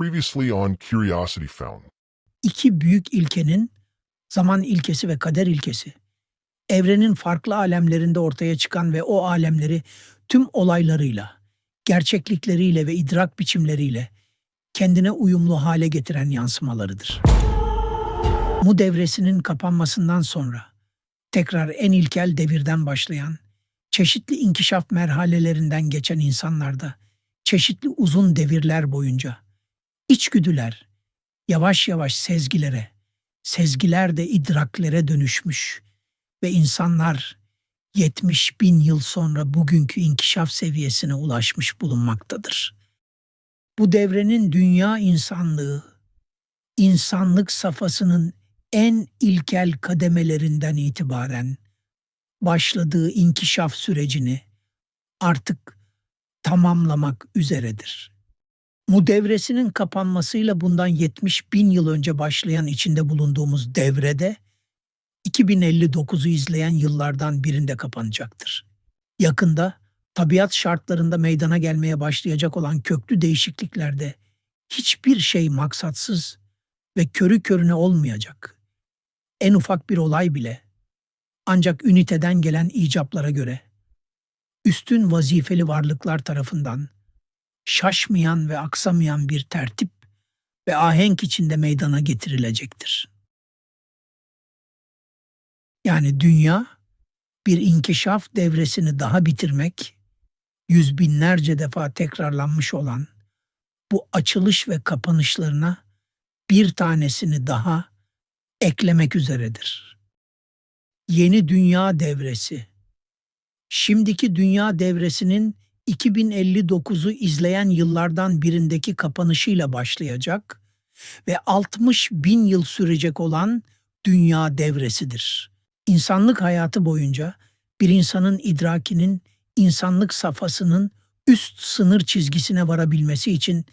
Previously on Curiosity Fountain. iki büyük ilkenin zaman ilkesi ve kader ilkesi. Evrenin farklı alemlerinde ortaya çıkan ve o alemleri tüm olaylarıyla, gerçeklikleriyle ve idrak biçimleriyle kendine uyumlu hale getiren yansımalarıdır. Mu devresinin kapanmasından sonra tekrar en ilkel devirden başlayan, çeşitli inkişaf merhalelerinden geçen insanlarda, çeşitli uzun devirler boyunca içgüdüler, yavaş yavaş sezgilere, sezgiler de idraklere dönüşmüş ve insanlar 70 bin yıl sonra bugünkü inkişaf seviyesine ulaşmış bulunmaktadır. Bu devrenin dünya insanlığı, insanlık safhasının en ilkel kademelerinden itibaren başladığı inkişaf sürecini artık tamamlamak üzeredir. Mu devresinin kapanmasıyla bundan 70 bin yıl önce başlayan içinde bulunduğumuz devrede 2059'u izleyen yıllardan birinde kapanacaktır. Yakında tabiat şartlarında meydana gelmeye başlayacak olan köklü değişikliklerde hiçbir şey maksatsız ve körü körüne olmayacak. En ufak bir olay bile ancak üniteden gelen icaplara göre üstün vazifeli varlıklar tarafından şaşmayan ve aksamayan bir tertip ve ahenk içinde meydana getirilecektir. Yani dünya bir inkişaf devresini daha bitirmek, yüz binlerce defa tekrarlanmış olan bu açılış ve kapanışlarına bir tanesini daha eklemek üzeredir. Yeni dünya devresi. Şimdiki dünya devresinin 2059'u izleyen yıllardan birindeki kapanışıyla başlayacak ve 60 bin yıl sürecek olan dünya devresidir. İnsanlık hayatı boyunca bir insanın idrakinin insanlık safhasının üst sınır çizgisine varabilmesi için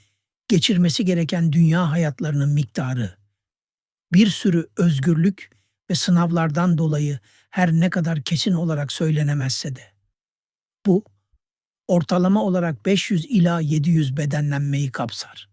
geçirmesi gereken dünya hayatlarının miktarı, bir sürü özgürlük ve sınavlardan dolayı her ne kadar kesin olarak söylenemezse de. Bu, ortalama olarak 500 ila 700 bedenlenmeyi kapsar.